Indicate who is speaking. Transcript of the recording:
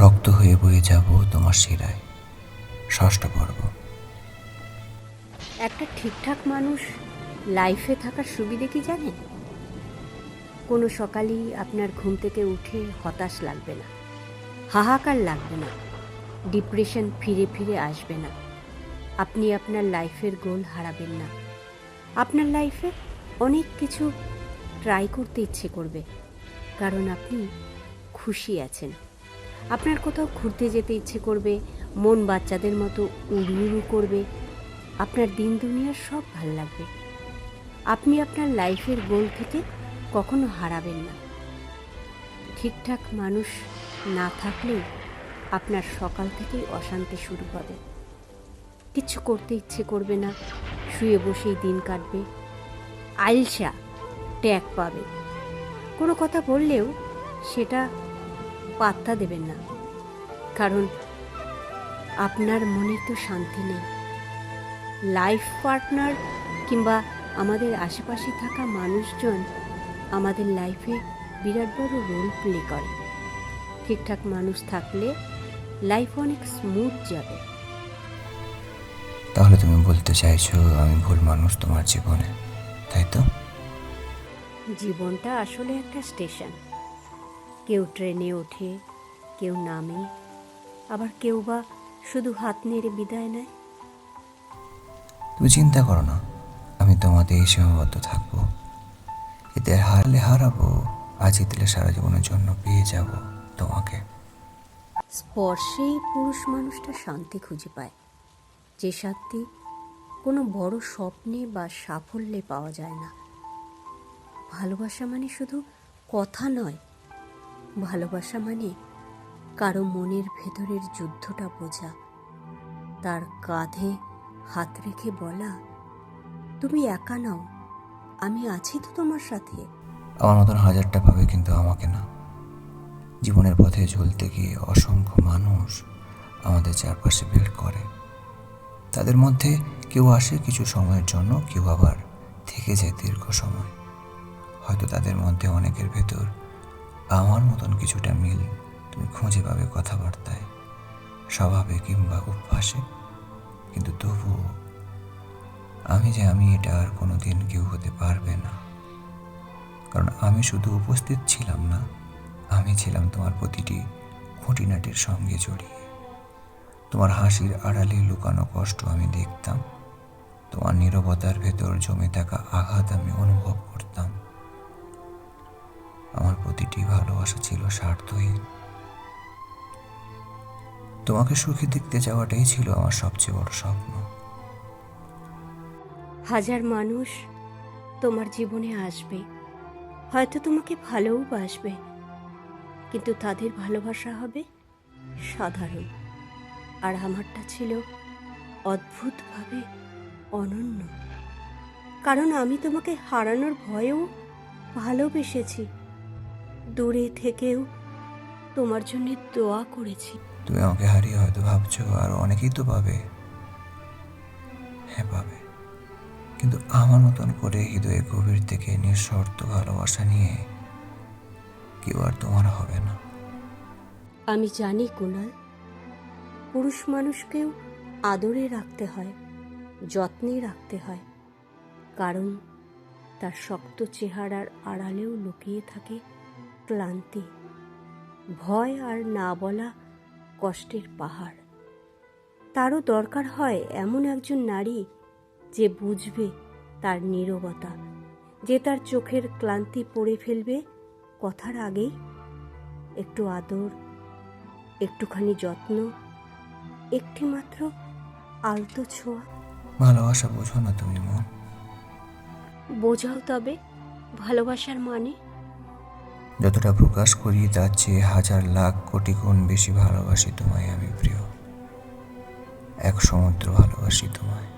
Speaker 1: রক্ত হয়ে বয়ে যাব তোমার শিরায়। ষষ্ঠ পর্ব।
Speaker 2: একটা ঠিকঠাক মানুষ লাইফে থাকার সুবিধে কি জানেন কোনো সকালেই আপনার ঘুম থেকে উঠে হতাশ লাগবে না, হাহাকার লাগবে না ডিপ্রেশন ফিরে ফিরে আসবে না। আপনি আপনার লাইফের গোল হারাবেন না। আপনার লাইফে অনেক কিছু ট্রাই করতে ইচ্ছে করবে, কারণ আপনি খুশি আছেন। আপনার কোথাও ঘুরতে যেতে ইচ্ছে করবে, মন বাচ্চাদের মতো উড়ু উড়ু করবে, আপনার দিন দুনিয়ার সব ভালো লাগবে। আপনি আপনার লাইফের গোল থেকে কখনো হারাবেন না। ঠিকঠাক মানুষ না থাকলেও আপনার সকাল থেকেই অশান্তি শুরু হবে। কিচ্ছু করতে ইচ্ছে করবে না, শুয়ে বসেই দিন কাটবে। আলসা ট্যাগ পাবে। কোনো কথা বললেও সেটা পাত্তা দেবেন না। কারণ আপনার মনে তো শান্তি নেই। লাইফ পার্টনার কিংবা আমাদের আশেপাশে থাকা মানুষজন আমাদের লাইফে বিরাট বড় রোল প্লে করে। ঠিকঠাক মানুষ থাকলে লাইফ অনেক স্মুথ যাবে।
Speaker 1: তাহলে তুমি বলতে চাইছো আমি ভুল মানুষ তোমার জীবনে তাই তো?
Speaker 2: জীবনটা আসলে একটা স্টেশন। কেউ ট্রেনে ওঠে কেউ নামে। আবার কেউ বা শুধু হাত নেড়ে বিদায় নেয়।
Speaker 1: তুমি চিন্তা করো না আমি তোমাদের সীমাবদ্ধ থাকব। এতে হারলে হারাবো আজ জিতলে সারা জীবনের জন্য পেয়ে যাব তোমাকে।
Speaker 2: স্পর্শেই পুরুষ মানুষটা শান্তি খুঁজে পায়। যে শান্তি কোনো বড় স্বপ্নে বা সাফল্যে পাওয়া যায় না। ভালোবাসা মানে শুধু কথা নয় ভালোবাসা মানে কারও মনের ভেতরের যুদ্ধটা বোঝা। তার কাঁধে হাত রেখে বলা, তুমি একা নাও, আমি আছি তো তোমার সাথে।
Speaker 1: আমার মতন হাজারটা পাবে কিন্তু আমাকে না। জীবনের পথে চলতে গিয়ে অসংখ্য মানুষ আমাদের চারপাশে বের করে। তাদের মধ্যে কেউ আসে কিছু সময়ের জন্য, কেউ আবার থেকে যায় দীর্ঘ সময়। হয়তো তাদের মধ্যে অনেকের ভেতর আমার মতন কিছুটা মিল তুমি খুঁজে পাবে কথাবার্তায়, স্বভাবে কিংবা অভ্যাসে। কিন্তু তবুও আমি যে আমি এটা আর কোনো দিন কেউ হতে পারবে না। কারণ আমি শুধু উপস্থিত ছিলাম না, আমি ছিলাম তোমার প্রতিটি খুঁটিনাটির সঙ্গে জড়িয়ে। তোমার হাসির আড়ালে লুকানো কষ্ট আমি দেখতাম, তোমার নীরবতার ভেতর জমে থাকা আঘাত আমি অনুভব করতাম। প্রতিটি ভালোবাসা ছিল স্বার্থহীন। তোমাকে সুখী দেখতে যাওয়াটাই ছিল আমার সবচেয়ে বড় স্বপ্ন।
Speaker 2: হাজার মানুষ তোমার জীবনে আসবে। হয়তো তোমাকে ভালোও বাসবে। কিন্তু তাদের ভালোবাসা হবে সাধারণ। আর আমারটা ছিল অদ্ভুতভাবে অনন্য। কারণ আমি তোমাকে হারানোর ভয়েও ভালোবেসেছি। দূরে থেকেও তোমার জন্য দোয়া করেছি।
Speaker 1: তুমি আমাকে হারিয়ে হয়তো ভাবছ আর অনেকেই তো পাবে। হ্যাঁ পাবে। কিন্তু আমার মতন করে হৃদয়ে গভীর থেকে নিঃশর্ত ভালোবাসা নিয়ে কেউ আর তোমার হবে না।
Speaker 2: আমি জানি কুণাল পুরুষ মানুষকেও আদরে রাখতে হয় যত্নে রাখতে হয় কারণ তার শক্ত চেহারার আড়ালেও লুকিয়ে থাকে ক্লান্তি। ভয় আর না বলা কষ্টের পাহাড়। তারও দরকার হয় এমন একজন নারী যে বুঝবে তার নীরবতা যে তার চোখের ক্লান্তি পড়ে ফেলবে কথার আগেই। একটু আদর একটুখানি যত্ন একটি মাত্র আলতো ছোঁয়া।
Speaker 1: ভালোবাসা বোঝো না তুমি মন
Speaker 2: বোঝাও তবে ভালোবাসার মানে
Speaker 1: যতটা প্রকাশ করি তার চেয়ে হাজার লাখ কোটি গুণ বেশি ভালোবাসি তোমায় আমি প্রিয়। এক সমুদ্র ভালোবাসি তোমায়।